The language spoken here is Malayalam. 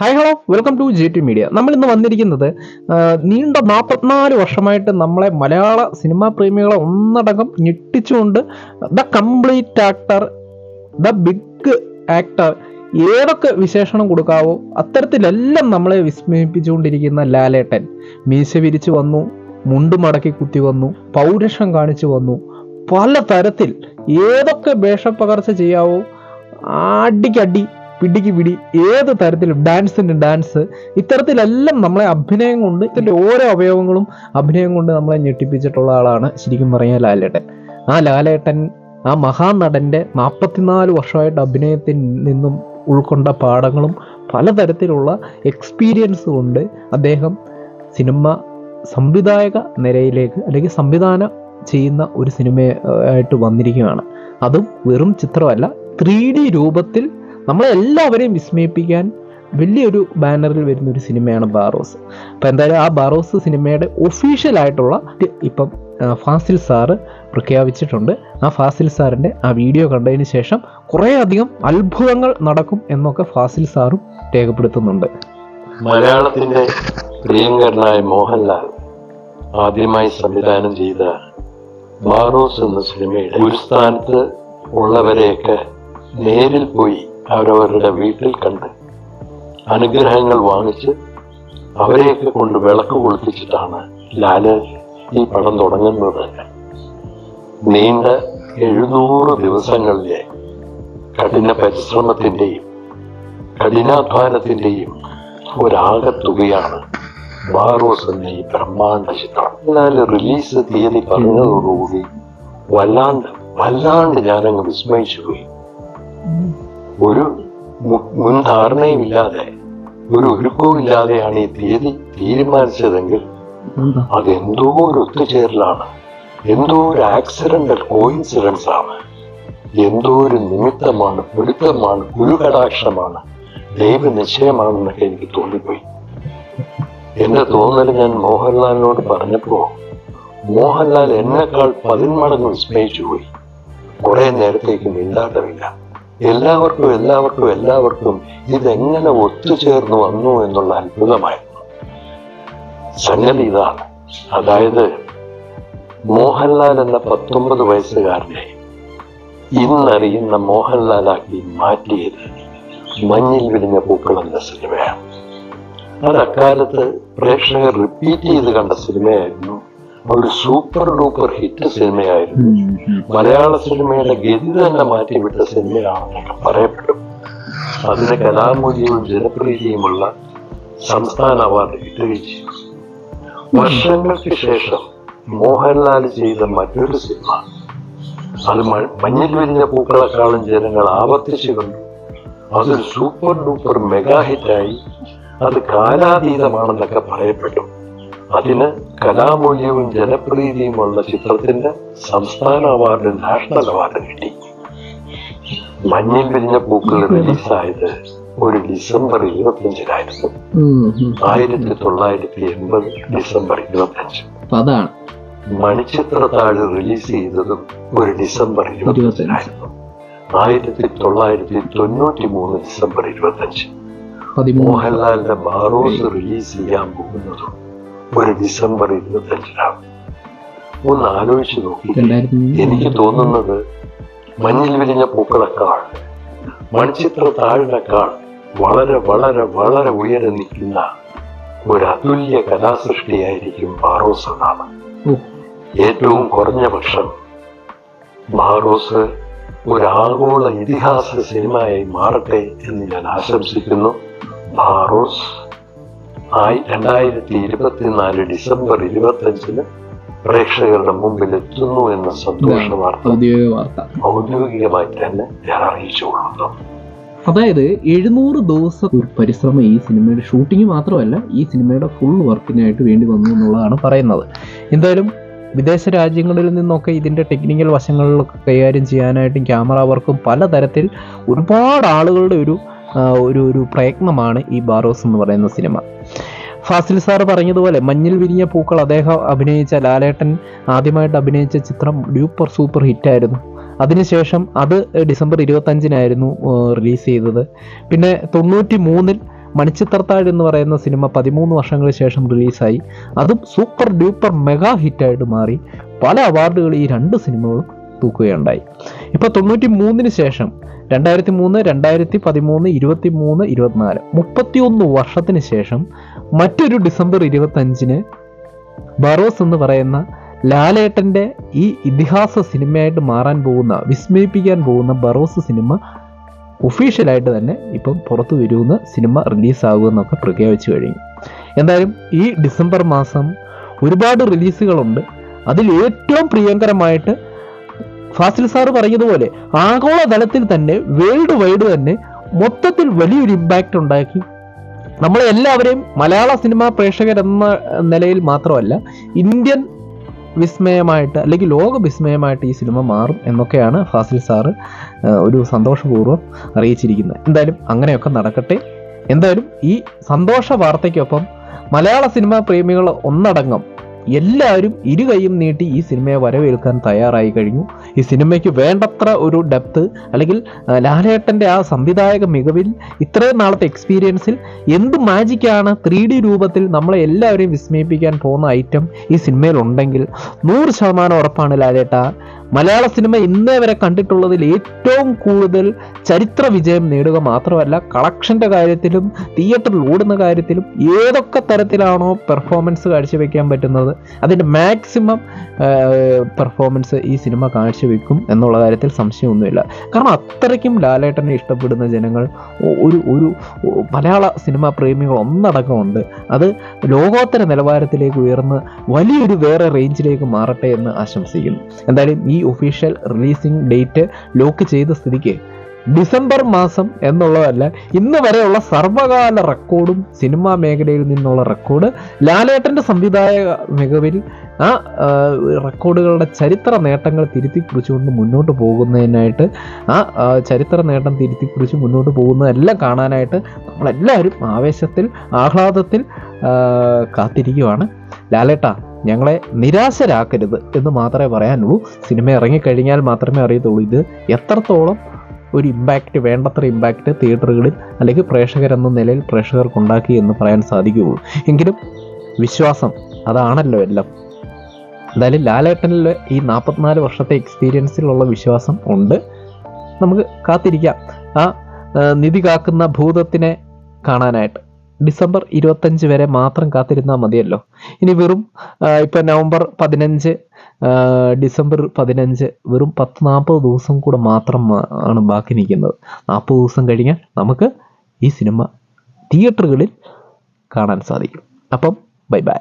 Hi hello welcome to G T media നമ്മൾ ഇന്ന് വന്നിരിക്കുന്നത് നീണ്ട നാൽപ്പത്തിനാല് വർഷമായിട്ട് നമ്മളെ മലയാള സിനിമാ പ്രേമികളെ ഒന്നടങ്കം ഞെട്ടിച്ചുകൊണ്ട് the complete actor the big actor ഏതൊക്കെ വിശേഷണം കൊടുക്കാവോ അത്തരത്തിലെല്ലാം നമ്മളെ വിസ്മയിപ്പിച്ചുകൊണ്ടിരിക്കുന്ന ലാലേട്ടൻ. മീശ വിരിച്ചു വന്നു മുണ്ട് മടക്കി കുത്തി വന്നു പൗരുഷം കാണിച്ചു വന്നു. പല തരത്തിൽ ഏതൊക്കെ വേഷപ്പകർച്ച ചെയ്യാവോ അടിക്കടി പിടിക്ക് പിടി ഏത് തരത്തിലും ഡാൻസിന് ഡാൻസ് ഇത്തരത്തിലെല്ലാം നമ്മളെ അഭിനയം കൊണ്ട് ഇതിന്റെ ഓരോ അവയവങ്ങളും അഭിനയം കൊണ്ട് നമ്മളെ ഞെട്ടിപ്പിച്ചിട്ടുള്ള ആളാണ് ശരിക്കും പറഞ്ഞാൽ ലാലേട്ടൻ. ആ ലാലേട്ടൻ ആ മഹാനടന്റെ നാൽപ്പത്തിനാല് വർഷമായിട്ട് അഭിനയത്തിൽ നിന്നും ഉൾക്കൊണ്ട പാഠങ്ങളും പലതരത്തിലുള്ള എക്സ്പീരിയൻസ് കൊണ്ട് അദ്ദേഹം സിനിമ സംവിധായക നിരയിലേക്ക് അല്ലെങ്കിൽ സംവിധാനം ചെയ്യുന്ന ഒരു സിനിമ ആയിട്ട് വന്നിരിക്കുകയാണ്. അതും വെറും ചിത്രമല്ല ത്രീ ഡി രൂപത്തിൽ നമ്മളെ എല്ലാവരെയും വിസ്മയിപ്പിക്കാൻ വലിയൊരു ബാനറിൽ വരുന്ന ഒരു സിനിമയാണ് ബാറോസ്. അപ്പം എന്തായാലും ആ ബാറോസ് സിനിമയുടെ ഒഫീഷ്യലായിട്ടുള്ള ഇപ്പം ഫാസിൽ സാറ് പ്രഖ്യാപിച്ചിട്ടുണ്ട്. ആ ഫാസിൽ സാറിന്റെ ആ വീഡിയോ കണ്ടതിന് ശേഷം കുറേയധികം അത്ഭുതങ്ങൾ നടക്കും എന്നൊക്കെ ഫാസിൽ സാറും രേഖപ്പെടുത്തുന്നുണ്ട്. മലയാളത്തിന്റെ പ്രിയങ്കരനായ മോഹൻലാൽ ആദ്യമായി സംവിധാനം ചെയ്ത ബാറോസ് എന്ന സിനിമയുടെ ഒരു സ്ഥാനത്ത് ഉള്ളവരെയൊക്കെ നേരിൽ പോയി അവരവരുടെ വീട്ടിൽ കണ്ട് അനുഗ്രഹങ്ങൾ വാങ്ങിച്ച് അവരെയൊക്കെ കൊണ്ട് വിളക്ക് കൊളുത്തിച്ചിട്ടാണ് ലാൽ ഈ പടം തുടങ്ങുന്നത്. നീണ്ട എഴുന്നൂറ് ദിവസങ്ങളിലെ കഠിന പരിശ്രമത്തിന്റെയും കഠിനാധ്വാനത്തിന്റെയും ഒരാകത്തുകയാണ് ബാറോസ് എന്ന ഈ ബ്രഹ്മാണ്ട ചിത്രം. എന്നാൽ റിലീസ് തീയതി പറഞ്ഞതോടുകൂടി വല്ലാണ്ട് വല്ലാണ്ട് ഞാനങ്ങ് വിസ്മയിച്ചു പോയി. ഒരു മുൻ മുൻ ധാരണയുമില്ലാതെ ഒരു ഒരുക്കവും ഇല്ലാതെയാണ് ഈ തീയതി തീരുമാനിച്ചതെങ്കിൽ അതെന്തോ ഒരു ഒത്തുചേരലാണ്. എന്തോ ഒരു ആക്സിഡന്റൽ കോയിൻസിഡൻസ് ആണ്. എന്തോ ഒരു നിമിത്തമാണ് പൊരുത്തമാണ് ഗുരുകടാക്ഷമാണ് ദൈവ നിശ്ചയമാണെന്നൊക്കെ എനിക്ക് തോന്നിപ്പോയി. എന്റെ തോന്നൽ ഞാൻ മോഹൻലാലിനോട് പറഞ്ഞപ്പോ മോഹൻലാൽ എന്നെക്കാൾ പതിന്മടങ്ങ് വിസ്മയിച്ചു പോയി കുറെ നേരത്തേക്ക് മിണ്ടാട്ടമില്ല. എല്ലാവർക്കും എല്ലാവർക്കും എല്ലാവർക്കും ഇതെങ്ങനെ ഒത്തുചേർന്ന് വന്നു എന്നുള്ള അത്ഭുതമായിരുന്നു സംഗതി ഇതാണ്. അതായത് മോഹൻലാൽ എന്ന പത്തൊമ്പത് വയസ്സുകാരനെ ഇന്നറിയുന്ന മോഹൻലാലാക്കി മാറ്റിയത് മഞ്ഞിൽ വിരിഞ്ഞ പൂക്കൾ എന്ന സിനിമയാണ്. അത് അക്കാലത്ത് പ്രേക്ഷകർ റിപ്പീറ്റ് ചെയ്ത് കണ്ട സിനിമയായിരുന്നു ഒരു സൂപ്പർ ഡൂപ്പർ ഹിറ്റ് സിനിമയായിരുന്നു. മലയാള സിനിമയുടെ ഗതി തന്നെ മാറ്റിവിട്ട സിനിമയാണെന്നൊക്കെ പറയപ്പെടും. അതിന് കലാമൂല്യവും ജനപ്രീതിയുമുള്ള സംസ്ഥാന അവാർഡ് കിട്ടുകയും ചെയ്തു. വർഷങ്ങൾക്ക് ശേഷം മോഹൻലാൽ ചെയ്ത മറ്റൊരു സിനിമ. അത് മഞ്ഞിൽ വിരിഞ്ഞ പൂക്കളെക്കാളും ജനങ്ങൾ ആവർത്തിച്ചു കണ്ടു. അതൊരു സൂപ്പർ ഡൂപ്പർ മെഗാ ഹിറ്റായി അത് കാലാതീതമാണെന്നൊക്കെ പറയപ്പെട്ടു. അതിന് കലാമൂല്യവും ജനപ്രീതിയുമുള്ള ചിത്രത്തിന്റെ സംസ്ഥാന അവാർഡ് നാഷണൽ അവാർഡ് കിട്ടി. മഞ്ഞിൽ പിരിഞ്ഞ പൂക്കൾ റിലീസായത് ഒരു ഡിസംബർ ഇരുപത്തിയഞ്ചിനായിരുന്നു. ആയിരത്തി തൊള്ളായിരത്തി എൺപത് ഡിസംബർ ഇരുപത്തിയഞ്ച്. അപ്പം അതാണ്. മണിച്ചിത്രത്താഴ് റിലീസ് ചെയ്തതും ഒരു ഡിസംബർ ഇരുപത്തിയഞ്ചിനായിരുന്നു. ആയിരത്തി തൊള്ളായിരത്തി തൊണ്ണൂറ്റി മൂന്ന് ഡിസംബർ ഇരുപത്തിയഞ്ച്. മോഹൻലാലിന്റെ ബാറോസ് റിലീസ് ചെയ്യാൻ പോകുന്നതും ഒരു ഡിസംബർ ഇരുപത്തഞ്ചിനാണ് ഒന്ന് ആലോചിച്ച് നോക്കി എനിക്ക് തോന്നുന്നത് മഞ്ഞിൽ വിരിഞ്ഞ പൂക്കളെക്കാൾ മൺചിത്ര താഴിനേക്കാൾ വളരെ വളരെ വളരെ ഉയരെ നിൽക്കുന്ന ഒരു അതുല്യ കലാസൃഷ്ടിയായിരിക്കും ബാറോസ് എന്നാണ്. ഏറ്റവും കുറഞ്ഞ പക്ഷം ബാറോസ് ഒരു ആഗോള ഇതിഹാസ സിനിമയായി മാറട്ടെ എന്ന് ഞാൻ ആശംസിക്കുന്നു. ബാറോസ് ആയി രണ്ടായിരത്തി ഇരുപത്തിനാല് ഡിസംബർ ഇരുപത്തഞ്ചിന് പ്രേക്ഷകരുടെ മുമ്പിൽ എത്തുന്നു എന്ന സന്തോഷ വാർത്ത ഔദ്യോഗിക വാർത്ത. ഔദ്യോഗികമായി തന്നെ ഞാൻ അറിയിച്ചുകൊള്ളുന്നു. അതായത് എഴുന്നൂറ് ദിവസം ഒരു പരിശ്രമം ഈ സിനിമയുടെ ഷൂട്ടിംഗ് മാത്രമല്ല ഈ സിനിമയുടെ ഫുൾ വർക്കിനായിട്ട് വേണ്ടി വന്നു എന്നുള്ളതാണ് പറയുന്നത്. എന്തായാലും വിദേശ രാജ്യങ്ങളിൽ നിന്നൊക്കെ ഇതിന്റെ ടെക്നിക്കൽ വശങ്ങളിലൊക്കെ കൈകാര്യം ചെയ്യാനായിട്ടും ക്യാമറ വർക്കും പലതരത്തിൽ ഒരുപാട് ആളുകളുടെ ഒരു ഒരു ഒരു പ്രയത്നമാണ് ഈ ബാറോസ് എന്ന് പറയുന്ന സിനിമ. ഫാസിൽ സാർ പറഞ്ഞതുപോലെ മഞ്ഞിൽ വിരിഞ്ഞ പൂക്കൾ അദ്ദേഹം അഭിനയിച്ച ലാലേട്ടൻ ആദ്യമായിട്ട് അഭിനയിച്ച ചിത്രം ഡ്യൂപ്പർ സൂപ്പർ ഹിറ്റായിരുന്നു അതിനുശേഷം അത് ഡിസംബർ ഇരുപത്തഞ്ചിനായിരുന്നു റിലീസ് ചെയ്തത്. പിന്നെ തൊണ്ണൂറ്റി മൂന്നിൽ മണിച്ചിത്രത്താഴ് എന്ന് പറയുന്ന സിനിമ പതിമൂന്ന് വർഷങ്ങൾക്ക് ശേഷം റിലീസായി. അതും സൂപ്പർ ഡ്യൂപ്പർ മെഗാ ഹിറ്റായിട്ട് മാറി. പല അവാർഡുകൾ ഈ രണ്ട് സിനിമകളും തൂക്കുകയുണ്ടായി. ഇപ്പോൾ തൊണ്ണൂറ്റി മൂന്നിന് ശേഷം രണ്ടായിരത്തി മൂന്ന് രണ്ടായിരത്തി പതിമൂന്ന് ഇരുപത്തി മൂന്ന് ഇരുപത്തിനാല് മുപ്പത്തിയൊന്ന് വർഷത്തിന് ശേഷം മറ്റൊരു ഡിസംബർ ഇരുപത്തഞ്ചിന് ബറോസ് എന്ന് പറയുന്ന ലാലേട്ടന്റെ ഈ ഇതിഹാസ സിനിമയായിട്ട് മാറാൻ പോകുന്ന വിസ്മയിപ്പിക്കാൻ പോകുന്ന ബറോസ് സിനിമ ഒഫീഷ്യലായിട്ട് തന്നെ ഇപ്പം പുറത്തു വരുമെന്ന് സിനിമ റിലീസാകുമെന്നൊക്കെ പ്രഖ്യാപിച്ചു കഴിഞ്ഞു. എന്തായാലും ഈ ഡിസംബർ മാസം ഒരുപാട് റിലീസുകളുണ്ട്. അതിൽ ഏറ്റവും പ്രിയങ്കരമായിട്ട് ഫാസിൽ സാറ് പറഞ്ഞതുപോലെ ആഗോളതലത്തിൽ തന്നെ വേൾഡ് വൈഡ് തന്നെ മൊത്തത്തിൽ വലിയൊരു ഇമ്പാക്റ്റ് ഉണ്ടാക്കി. നമ്മളെ എല്ലാവരെയും മലയാള സിനിമാ പ്രേക്ഷകരെന്ന നിലയിൽ മാത്രമല്ല ഇന്ത്യൻ വിസ്മയമായിട്ട് അല്ലെങ്കിൽ ലോക വിസ്മയമായിട്ട് ഈ സിനിമ മാറും എന്നൊക്കെയാണ് ഫാസിൽ സാറ് ഒരു സന്തോഷപൂർവം അറിയിച്ചിരിക്കുന്നത്. എന്തായാലും അങ്ങനെയൊക്കെ നടക്കട്ടെ. എന്തായാലും ഈ സന്തോഷ വാർത്തയ്ക്കൊപ്പം മലയാള സിനിമാ പ്രേമികൾ ഒന്നടങ്കം എല്ലാവരും ഇരുകൈയും നീട്ടി ഈ സിനിമയെ വരവേൽക്കാൻ തയ്യാറായി കഴിഞ്ഞു. ഈ സിനിമയ്ക്ക് വേണ്ടത്ര ഒരു ഡെപ്ത് അല്ലെങ്കിൽ ലാലേട്ടന്റെ ആ സംവിധായക മികവിൽ ഇത്രയും നാളത്തെ എക്സ്പീരിയൻസിൽ എന്ത് മാജിക്കാണ് ത്രീ ഡി രൂപത്തിൽ നമ്മളെ എല്ലാവരെയും വിസ്മയിപ്പിക്കാൻ പോകുന്ന ഐറ്റം ഈ സിനിമയിൽ ഉണ്ടെങ്കിൽ നൂറ് ശതമാനം ഉറപ്പാണ് ലാലേട്ട. മലയാള സിനിമ ഇന്നേ വരെ കണ്ടിട്ടുള്ളതിൽ ഏറ്റവും കൂടുതൽ ചരിത്ര വിജയം നേടുക മാത്രമല്ല കളക്ഷന്റെ കാര്യത്തിലും തിയേറ്ററിൽ ഓടുന്ന കാര്യത്തിലും ഏതൊക്കെ തരത്തിലാണോ പെർഫോമൻസ് കാഴ്ചവെക്കാൻ പറ്റുന്നത് അതിന്റെ മാക്സിമം പെർഫോമൻസ് ഈ സിനിമ കാഴ്ചവെക്കും എന്നുള്ള കാര്യത്തിൽ സംശയമൊന്നുമില്ല. കാരണം അത്രയ്ക്കും ലാലേട്ടനെ ഇഷ്ടപ്പെടുന്ന ജനങ്ങൾ ഒരു ഒരു മലയാള സിനിമാ പ്രേമികൾ ഒന്നടക്കമുണ്ട്. അത് ലോകോത്തര നിലവാരത്തിലേക്ക് ഉയർന്ന് വലിയൊരു വേറെ റേഞ്ചിലേക്ക് മാറട്ടെ എന്ന് ആശംസിക്കുന്നു. എന്തായാലും ഈ ഒഫീഷ്യൽ റിലീസിംഗ് ഡേറ്റ് ലോക്ക് ചെയ്ത സ്ഥിതിക്ക്. ഡിസംബർ മാസം എന്നുള്ളതല്ല ഇന്ന് വരെയുള്ള സർവകാല റെക്കോർഡും സിനിമാ മേഖലയിൽ നിന്നുള്ള റെക്കോർഡ്. ലാലേട്ടന്റെ സംവിധായക മികവിൽ ആ റെക്കോർഡുകളുടെ ചരിത്ര നേട്ടങ്ങൾ തിരുത്തി കുറിച്ചുകൊണ്ട് മുന്നോട്ട് പോകുന്നതിനായിട്ട് ആ, ചരിത്ര നേട്ടം തിരുത്തി കുറിച്ച് മുന്നോട്ട് പോകുന്നതെല്ലാം കാണാനായിട്ട് നമ്മളെല്ലാവരും ആവേശത്തിൽ ആഹ്ലാദത്തിൽ കാത്തിരിക്കുവാണ്. ലാലേട്ടാ ഞങ്ങളെ നിരാശരാക്കരുത് എന്ന് മാത്രമേ പറയാനുള്ളൂ. സിനിമ ഇറങ്ങിക്കഴിഞ്ഞാൽ മാത്രമേ അറിയത്തുള്ളൂ. ഇത് എത്രത്തോളം ഒരു ഇമ്പാക്റ്റ് വേണ്ടത്ര ഇമ്പാക്റ്റ് തിയേറ്ററുകളിൽ അല്ലെങ്കിൽ പ്രേക്ഷകരെന്ന നിലയിൽ പ്രേക്ഷകർക്ക് ഉണ്ടാക്കി എന്ന് പറയാൻ സാധിക്കുകയുള്ളൂ. എങ്കിലും വിശ്വാസം അതാണല്ലോ എല്ലാം. എന്തായാലും ലാലേട്ടനിലെ ഈ നാൽപ്പത്തിനാല് വർഷത്തെ എക്സ്പീരിയൻസിലുള്ള വിശ്വാസം ഉണ്ട്. നമുക്ക് കാത്തിരിക്കാം. ആ, നിധി കാക്കുന്ന ഭൂതത്തിനെ കാണാനായിട്ട്. ഡിസംബർ ഇരുപത്തഞ്ച് വരെ മാത്രം കാത്തിരുന്നാൽ മതിയല്ലോ. ഇനി വെറും ഇപ്പം നവംബർ പതിനഞ്ച് ഡിസംബർ പതിനഞ്ച് വെറും പത്ത് നാൽപ്പത് ദിവസം കൂടെ മാത്രം ആണ് ബാക്കി നിൽക്കുന്നത്. നാൽപ്പത് ദിവസം കഴിഞ്ഞാൽ നമുക്ക് ഈ സിനിമ തിയേറ്ററുകളിൽ കാണാൻ സാധിക്കും. അപ്പം ബൈ ബൈ.